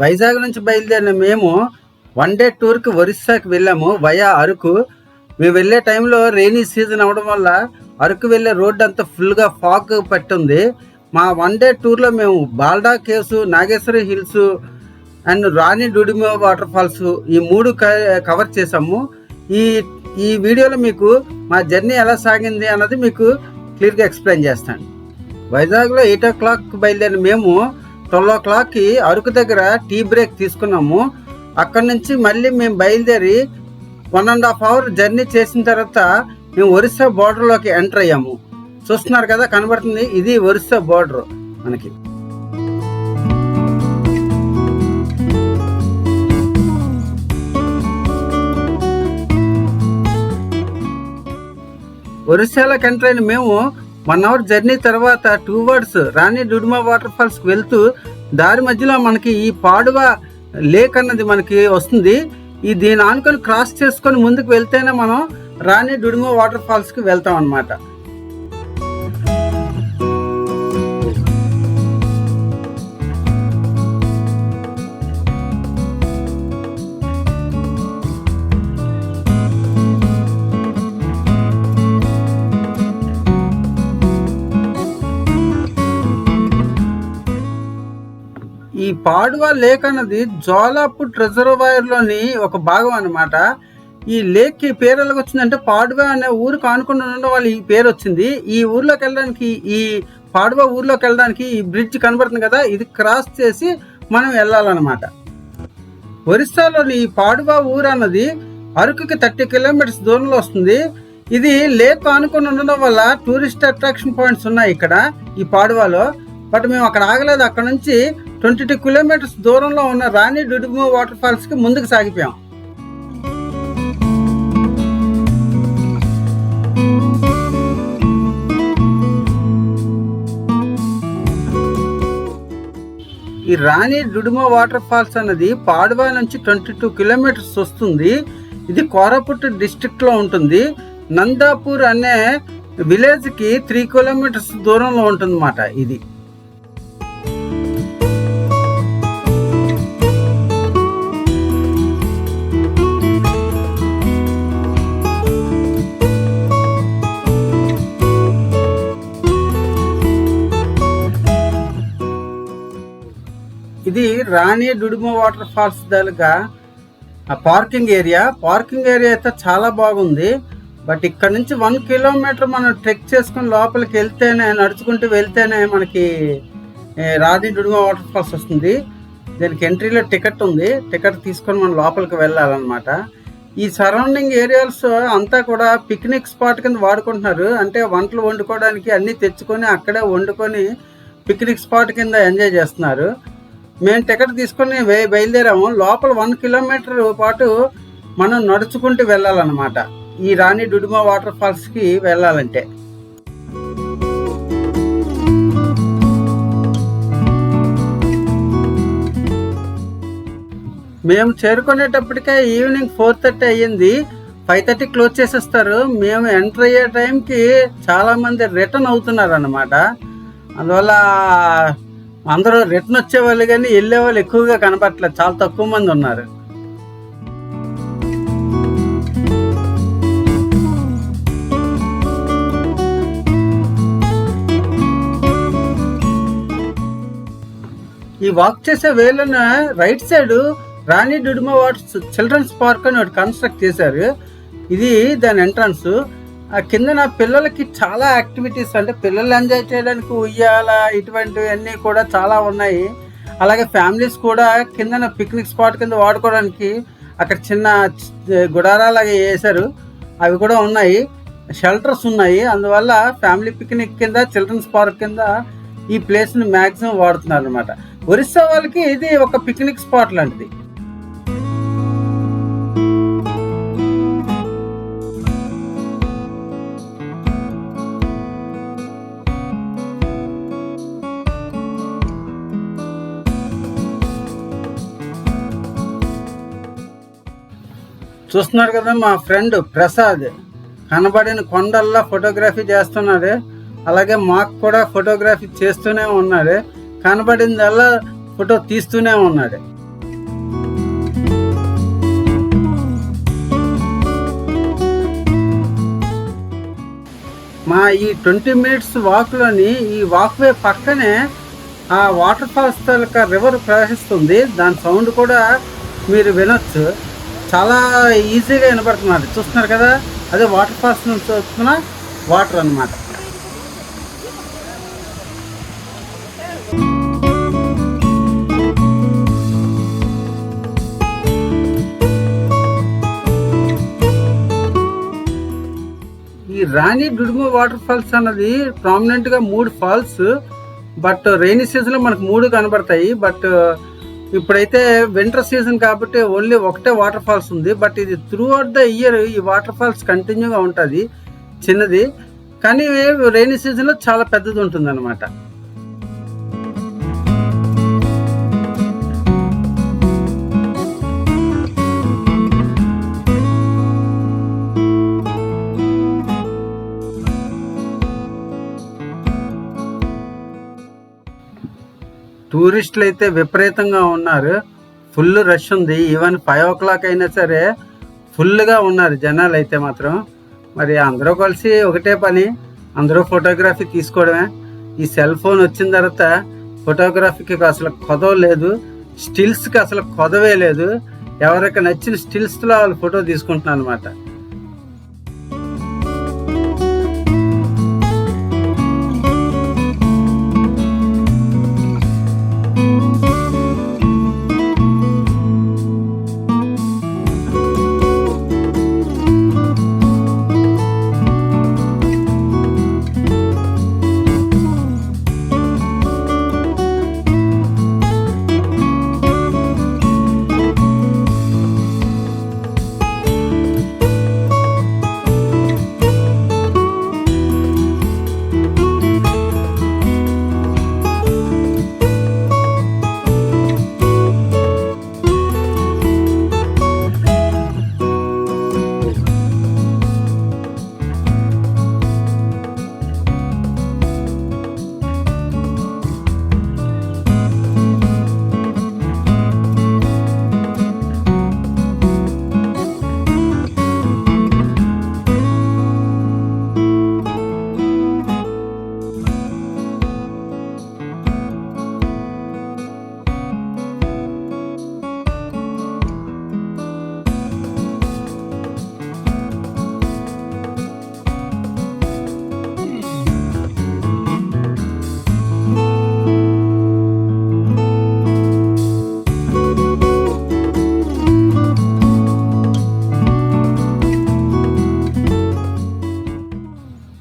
వైజాగ్ నుంచి బయలుదేరిన మేము వన్ డే టూర్కి ఒరిస్సాకి వెళ్ళాము వయా అరకు. మేము వెళ్ళే టైంలో రెయినీ సీజన్ అవడం వల్ల అరకు వెళ్ళే రోడ్డు అంతా ఫుల్గా ఫాగ్ పట్టుంది. మా వన్ డే టూర్లో మేము Balda caves Nageshwari hills and Rani Duduma water falls ఈ మూడు క- కవర్ చేసాము ఈ ఈ వీడియోలో మీకు మా జర్నీ ఎలా సాగింది అన్నది మీకు క్లియర్గా ఎక్స్ప్లెయిన్ చేస్తాను. వైజాగ్లో ఎయిట్ ఓ క్లాక్ బయలుదేరిన మేము ట్వెల్వ్ ఓ క్లాక్కి అరకు దగ్గర టీ బ్రేక్ తీసుకున్నాము. అక్కడ నుంచి మళ్ళీ మేము బయలుదేరి one and half hour journey చేసిన తర్వాత మేము ఒరిస్సా బోర్డర్లోకి ఎంటర్ అయ్యాము. చూస్తున్నారు కదా కనబడుతుంది. ఇది ఒరిస్సా బోర్డర్ మనకి. ఒరిస్సాలోకి ఎంటర్ అయిన మేము వన్ అవర్ జర్నీ తర్వాత towards Rani Duduma water ఫాల్స్కి వెళ్తూ దారి మధ్యలో మనకి ఈ పాడువ లేక్ అన్నది మనకి వస్తుంది. ఈ దీని ఆనుకొని క్రాస్ చేసుకొని ముందుకు వెళ్తేనే మనం రాణి డుడుమా వాటర్ ఫాల్స్కి వెళ్తాం అనమాట ఈ పాడువ లేక్ అన్నది జోలాపూర్ రిజర్వాయర్లోని ఒక భాగం అన్నమాట. ఈ లేక్కి పేరు ఎలాగ వచ్చిందంటే పాడువ అనే ఊరికి ఆనుకుని ఉండడం వల్ల ఈ పేరు వచ్చింది. ఈ ఊర్లోకి వెళ్ళడానికి ఈ పాడువ ఊర్లోకి వెళ్ళడానికి ఈ బ్రిడ్జ్ కనబడుతుంది కదా ఇది క్రాస్ చేసి మనం వెళ్ళాలన్నమాట. ఒరిస్సాలోని ఈ పాడువ ఊరు అన్నది అరకుకి థర్టీ కిలోమీటర్స్ దూరంలో వస్తుంది. ఇది లేక్ ఆనుకుని ఉండడం వల్ల టూరిస్ట్ అట్రాక్షన్ పాయింట్స్ ఉన్నాయి ఇక్కడ ఈ పాడువాలో. బట్ మేము అక్కడ ఆగలేదు. అక్కడ నుంచి ట్వంటీ టూ కిలోమీటర్స్ దూరంలో ఉన్న రాణి డుడుము వాటర్ ఫాల్స్కి ముందుకు సాగిపోయాం. ఈ రాణి డుడుమో వాటర్ ఫాల్స్ అన్నది పాడువా నుంచి ట్వంటీ టూ కిలోమీటర్స్ వస్తుంది. ఇది కోరపుట్ డిస్టిక్లో ఉంటుంది. నందాపూర్ అనే విలేజ్కి త్రీ కిలోమీటర్స్ దూరంలో ఉంటుంది ఇది. ఇది రాణి డుడుమ వాటర్ ఫాల్స్ దగ్గర పార్కింగ్ ఏరియా. పార్కింగ్ ఏరియా అయితే చాలా బాగుంది. బట్ ఇక్కడ నుంచి వన్ కిలోమీటర్ మనం ట్రెక్ చేసుకుని లోపలికి వెళ్తేనే నడుచుకుంటూ వెళ్తేనే మనకి రాణి డుడుమ వాటర్ ఫాల్స్ వస్తుంది. దీనికి ఎంట్రీలో టికెట్ ఉంది. టికెట్ తీసుకొని మనం లోపలికి వెళ్ళాలన్నమాట. ఈ సరౌండింగ్ ఏరియాస్ అంతా కూడా పిక్నిక్ స్పాట్ కింద వాడుకుంటున్నారు. అంటే వంటలు వండుకోవడానికి అన్నీ తెచ్చుకొని అక్కడే వండుకొని పిక్నిక్ స్పాట్ కింద ఎంజాయ్ చేస్తున్నారు. మేము టికెట్ తీసుకొని బయలుదేరాము. లోపల వన్ కిలోమీటర్ పాటు మనం నడుచుకుంటూ వెళ్ళాలన్నమాట. ఈ రాణి డుడుమా వాటర్ ఫాల్స్కి వెళ్ళాలంటే. మేము చేరుకునేటప్పటికే ఈవినింగ్ ఫోర్ థర్టీ అయ్యింది. ఫైవ్ థర్టీ క్లోజ్ చేసేస్తారు. మేము ఎంటర్ అయ్యే టైంకి చాలామంది రిటర్న్ అవుతున్నారు అన్నమాట అందువల్ల అందరూ రిటర్న్ వచ్చేవాళ్ళు కానీ వెళ్ళే వాళ్ళు ఎక్కువగా కనపట్లేదు చాలా తక్కువ మంది ఉన్నారు. ఈ వాక్ చేసే వేళన right side Rani Duduma waters children's park అని ఒకటి కన్స్ట్రక్ట్ చేశారు. ఇది దాని ఎంట్రన్స్ కింద నా పిల్లలకి చాలా యాక్టివిటీస్ అంటే పిల్లలు ఎంజాయ్ చేయడానికి ఉయ్యాల ఇటువంటివన్నీ కూడా చాలా ఉన్నాయి. అలాగే ఫ్యామిలీస్ కూడా కింద పిక్నిక్ స్పాట్ కింద వాడుకోవడానికి అక్కడ చిన్న గుడారాలాగా వేశారు. అవి కూడా ఉన్నాయి. షెల్టర్స్ ఉన్నాయి. అందువల్ల ఫ్యామిలీ పిక్నిక్ కింద చిల్డ్రన్స్ పార్క్ కింద ఈ ప్లేస్ని మ్యాక్సిమం వాడుతున్నారు అనమాట ఒరిస్సా వాళ్ళకి ఇది ఒక పిక్నిక్ స్పాట్ లాంటిది. చూస్తున్నారు కదా మా ఫ్రెండ్ ప్రసాద్. కనబడిన కొండల్లో ఫోటోగ్రఫీ చేస్తున్నాడు. అలాగే మాకు కూడా ఫోటోగ్రఫీ చేస్తూనే ఉన్నాడు. కనబడిందల్లా ఫోటో తీస్తూనే ఉన్నాడు. మా ఈ ట్వంటీ మినిట్స్ వాక్లోని ఈ వాక్వే పక్కనే ఆ వాటర్ ఫాల్స్ తాలూకా రివర్ ప్రవహిస్తుంది. దాని సౌండ్ కూడా మీరు వినొచ్చు. చాలా ఈజీగా వినపడుతున్నది. చూస్తున్నారు కదా? అదే వాటర్ ఫాల్స్ నుంచి వస్తున్న వాటర్ అన్నమాట. ఈ రాణి డుడుమ వాటర్ ఫాల్స్ అన్నది ప్రామినెంట్గా మూడు ఫాల్స్ బట్ రైనీ సీజన్లో మనకు మూడు కనబడతాయి బట్ ఇప్పుడైతే వింటర్ సీజన్ కాబట్టి ఓన్లీ ఒకటే వాటర్ ఫాల్స్ ఉంది బట్ ఇది త్రూ అవుట్ ద ఇయర్ ఈ వాటర్ ఫాల్స్ కంటిన్యూగా ఉంటుంది చిన్నది. కానీ రైనీ సీజన్లో చాలా పెద్దది ఉంటుంది అనమాట టూరిస్టులు అయితే విపరీతంగా ఉన్నారు. ఫుల్ రష్ ఉంది. ఈవెన్ ఫైవ్ ఓ క్లాక్ అయినా సరే ఫుల్గా ఉన్నారు జనాలు అయితే మాత్రం. మరి అందరూ కలిసి ఒకటే పని అందరూ ఫోటోగ్రఫీ తీసుకోవడమే. ఈ సెల్ ఫోన్ వచ్చిన తర్వాత ఫోటోగ్రఫీకి అసలు కొదవ లేదు. స్టిల్స్కి అసలు కొదవే లేదు. ఎవరికి నచ్చిన స్టిల్స్లో వాళ్ళు ఫోటో తీసుకుంటున్నారు అనమాట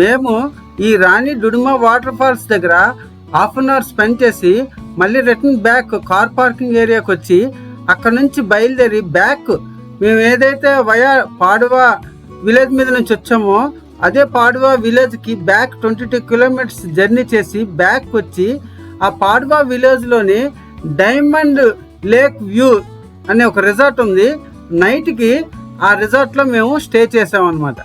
మేము ఈ రాణి డుడుమా వాటర్ ఫాల్స్ దగ్గర హాఫ్ అన్ అవర్ స్పెండ్ చేసి మళ్ళీ రిటర్న్ బ్యాక్ కార్ పార్కింగ్ ఏరియాకి వచ్చి అక్కడ నుంచి బయలుదేరి బ్యాక్ మేము ఏదైతే వయా పాడువా విలేజ్ మీద నుంచి వచ్చామో అదే పాడువా విలేజ్కి back twenty two kilometres journey చేసి బ్యాక్ వచ్చి ఆ పాడువా విలేజ్లోని డైమండ్ లేక్ వ్యూ అనే ఒక రిజార్ట్ ఉంది. నైట్కి ఆ రిజార్ట్లో మేము స్టే చేసామన్నమాట.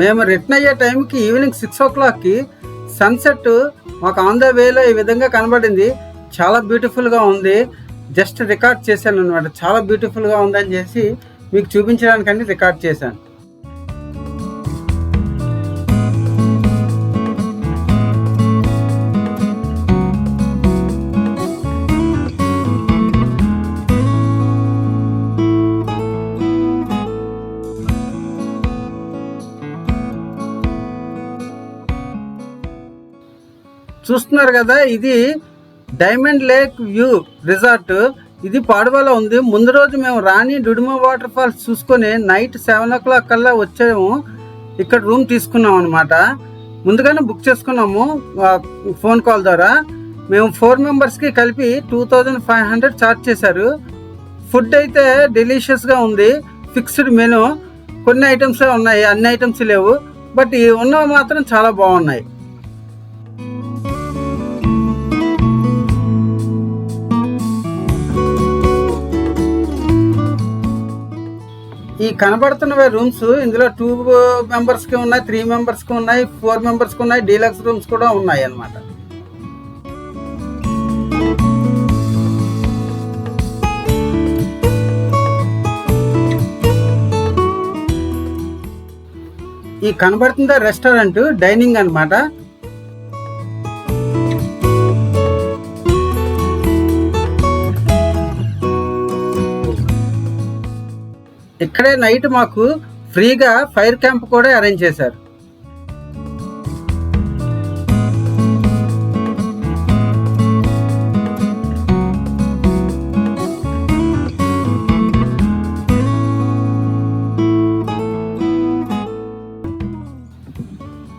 మేము రిటర్న్ అయ్యే టైంకి ఈవినింగ్ సిక్స్ ఓ క్లాక్కి సన్సెట్ మాకు ఆన్ ద వేలో ఈ విధంగా కనబడింది. చాలా బ్యూటిఫుల్గా ఉంది. జస్ట్ రికార్డ్ చేశాను అనమాట చాలా బ్యూటిఫుల్గా ఉందని చేసి మీకు చూపించడానికని రికార్డ్ చేశాను. చూస్తున్నారు కదా ఇది డైమండ్ లేక్ వ్యూ రిసార్ట్ ఇది పాడువలో ఉంది. ముందు రోజు మేము రాణి డుడుమ వాటర్ ఫాల్స్ చూసుకొని నైట్ సెవెన్ ఓ క్లాక్ కల్లా వచ్చాము. ఇక్కడ రూమ్ తీసుకున్నాం అనమాట ముందుగానే బుక్ చేసుకున్నాము ఫోన్ కాల్ ద్వారా. మేము ఫోర్ మెంబర్స్కి కలిపి two thousand five hundred charge చేశారు. ఫుడ్ అయితే డెలిషియస్గా ఉంది. Fixed menu. కొన్ని ఐటమ్సే ఉన్నాయి అన్ని ఐటమ్స్ లేవు. బట్ ఉన్నవి మాత్రం చాలా బాగున్నాయి. ఈ కనబడుతున్న రూమ్స్ ఇందులో టూ మెంబర్స్కి ఉన్నాయి త్రీ మెంబర్స్కి ఉన్నాయి ఫోర్ మెంబర్స్కి ఉన్నాయి డీలక్స్ రూమ్స్ కూడా ఉన్నాయి అన్నమాట. ఈ కనబడుతుందా రెస్టారెంట్ డైనింగ్ అనమాట ఇక్కడే నైట్ మాకు ఫ్రీగా ఫైర్ క్యాంప్ కూడా అరేంజ్ చేశారు.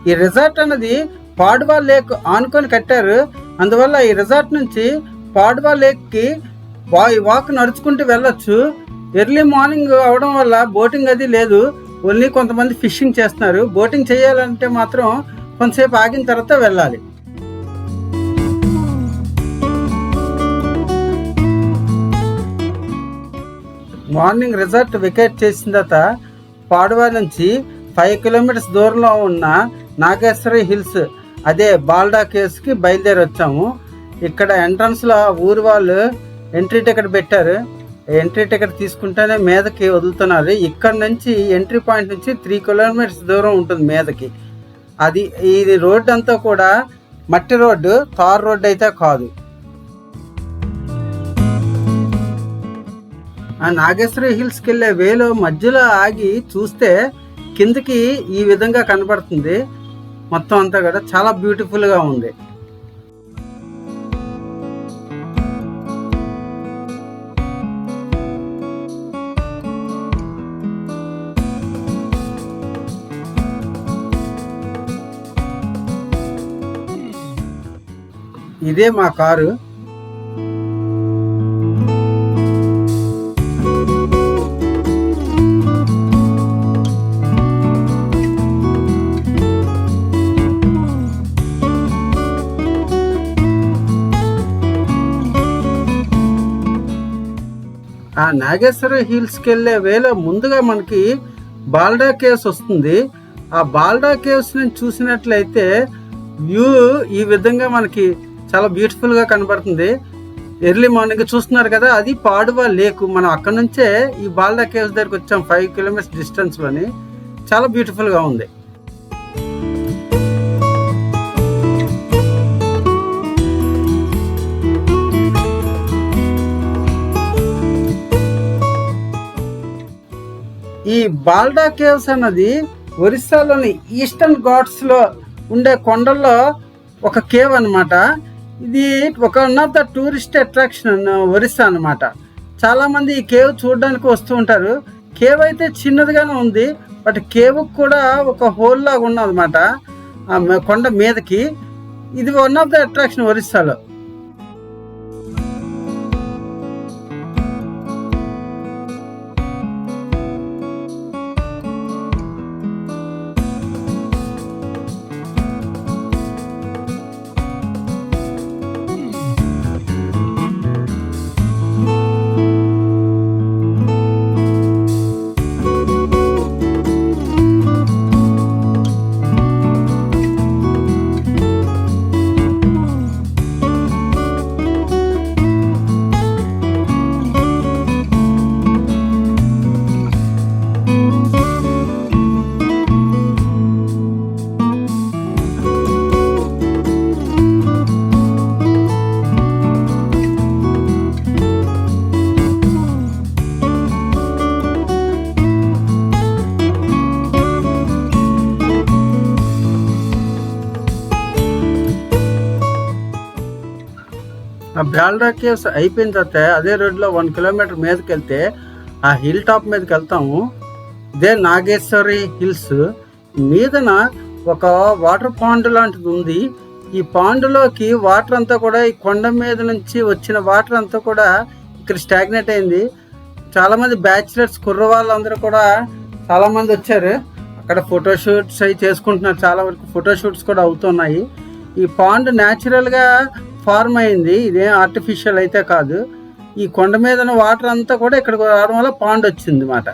ఈ రిసార్ట్ అన్నది పాడ్వా లేక్ ఆనుకొని కట్టారు. అందువల్ల ఈ రిసార్ట్ నుంచి పాడ్వా లేక్కి వాక్ నడుచుకుంటూ వెళ్ళొచ్చు. ఎర్లీ మార్నింగ్ అవడం వల్ల బోటింగ్ అది లేదు. ఓన్లీ కొంతమంది ఫిషింగ్ చేస్తున్నారు. బోటింగ్ చేయాలంటే మాత్రం కొంతసేపు ఆగిన తర్వాత వెళ్ళాలి. మార్నింగ్ రిజార్ట్ వికెట్ చేసిన తర్వాత పాడువా నుంచి ఫైవ్ కిలోమీటర్స్ దూరంలో ఉన్న నాగేశ్వరి హిల్స్ అదే బాల్డా కేవ్స్కి బయలుదేరి వచ్చాము. ఇక్కడ ఎంట్రన్స్లో ఊరి వాళ్ళు ఎంట్రీ టికెట్ పెట్టారు. ఎంట్రీ టికెట్ తీసుకుంటేనే మీదకి వదులుతున్నారు. ఇక్కడ నుంచి ఎంట్రీ పాయింట్ నుంచి త్రీ కిలోమీటర్స్ దూరం ఉంటుంది మీదకి. అది ఇది రోడ్డు అంతా కూడా మట్టి రోడ్డు తార్ రోడ్డు అయితే కాదు. ఆ నాగేశ్వరి హిల్స్కి వెళ్ళే వేలో మధ్యలో ఆగి చూస్తే కిందకి ఈ విధంగా కనబడుతుంది. మొత్తం అంతా కూడా చాలా బ్యూటిఫుల్గా ఉంది. ఇదే మా కారు. ఆ నాగేశ్వర హిల్స్కి వెళ్ళే వేళ ముందుగా మనకి బాల్డా కేవ్స్ వస్తుంది. ఆ బాల్డా కేవ్స్ నుంచి చూసినట్లయితే వ్యూ ఈ విధంగా మనకి చాలా బ్యూటిఫుల్గా కనబడుతుంది. ఎర్లీ మార్నింగ్ చూస్తున్నారు కదా అది పాడువా లేకు మనం అక్కడ నుంచే ఈ బాల్డా కేవ్స్ దగ్గరికి వచ్చాం ఫైవ్ కిలోమీటర్స్ డిస్టెన్స్లోని చాలా బ్యూటిఫుల్గా ఉంది. ఈ బాల్డా కేవ్స్ అన్నది ఒరిస్సాలోని ఈస్టర్న్ ఘాట్స్లో ఉండే కొండల్లో ఒక కేవ్ అన్నమాట. ఇది ఒక one of the tourist attraction Orissa అన్నమాట. చాలామంది ఈ కేవ్ చూడడానికి వస్తూ ఉంటారు. కేవ్ అయితే చిన్నదిగానే ఉంది. బట్ కేవ్ కూడా ఒక హోల్ లాగా ఉన్నదన్నమాట. ఆ కొండ మీదకి. ఇది వన్ ఆఫ్ ద అట్రాక్షన్ ఒరిస్సాలో. బ్యాల్డా కేవ్స్ అయిపోయిన తర్వాత అదే రోడ్లో వన్ కిలోమీటర్ మీదకి వెళ్తే ఆ హిల్ టాప్ మీదకి వెళ్తాము. ఇదే నాగేశ్వరి హిల్స్. మీదన ఒక వాటర్ పాండ్ లాంటిది ఉంది. ఈ పాండులోకి వాటర్ అంతా కూడా ఈ కొండ మీద నుంచి వచ్చిన వాటర్ అంతా కూడా ఇక్కడ స్టాగ్నేట్ అయింది. చాలామంది బ్యాచిలర్స్ కుర్ర వాళ్ళందరూ కూడా చాలామంది వచ్చారు. అక్కడ ఫోటోషూట్స్ అవి చేసుకుంటున్నారు. చాలా వరకు ఫోటోషూట్స్ కూడా అవుతున్నాయి. ఈ పాండ్ న్యాచురల్గా ఫార్మ్ అయింది. ఇదేం ఆర్టిఫిషియల్ అయితే కాదు. ఈ కొండ మీద వాటర్ అంతా కూడా ఇక్కడికి రావడం వల్ల పాండ్ వచ్చింది అన్నమాట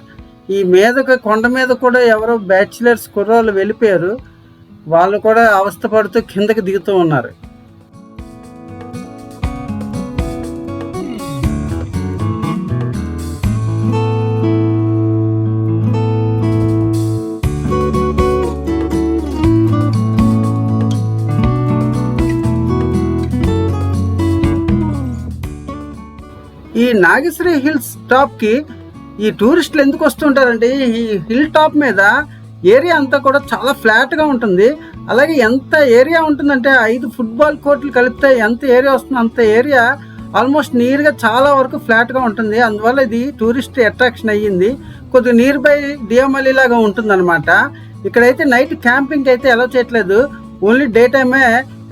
ఈ మీదకి కొండ మీద కూడా ఎవరో బ్యాచిలర్స్ కుర్రోళ్ళు వెళ్ళిపోయారు. వాళ్ళు కూడా అవస్థ పడుతూ కిందకి దిగుతూ ఉన్నారు. నాగేశ్వరి హిల్స్ టాప్కి ఈ టూరిస్టులు ఎందుకు వస్తుంటారంటే ఈ హిల్ టాప్ మీద ఏరియా అంతా కూడా చాలా ఫ్లాట్గా ఉంటుంది. అలాగే ఎంత ఏరియా ఉంటుందంటే ఐదు ఫుట్బాల్ కోర్టులు కలిపితే ఎంత ఏరియా వస్తుందో అంత ఏరియా ఆల్మోస్ట్ నీర్గా చాలా వరకు ఫ్లాట్గా ఉంటుంది. అందువల్ల ఇది టూరిస్ట్ అట్రాక్షన్ అయ్యింది. కొద్దిగా నియర్ బై డిఎంఎల్ఈ లాగా ఉంటుందన్నమాట. ఇక్కడైతే నైట్ క్యాంపింగ్ అయితే ఎలా చేయట్లేదు. ఓన్లీ డే టైమే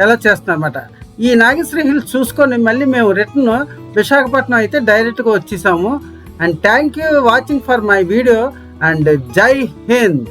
ఎలా చేస్తున్నమాట ఈ నాగేశ్వరి హిల్స్ చూసుకొని మళ్ళీ మేము రిటర్న్ విశాఖపట్నం అయితే డైరెక్ట్గా వచ్చేసాము. And thank you watching for my video and Jai Hind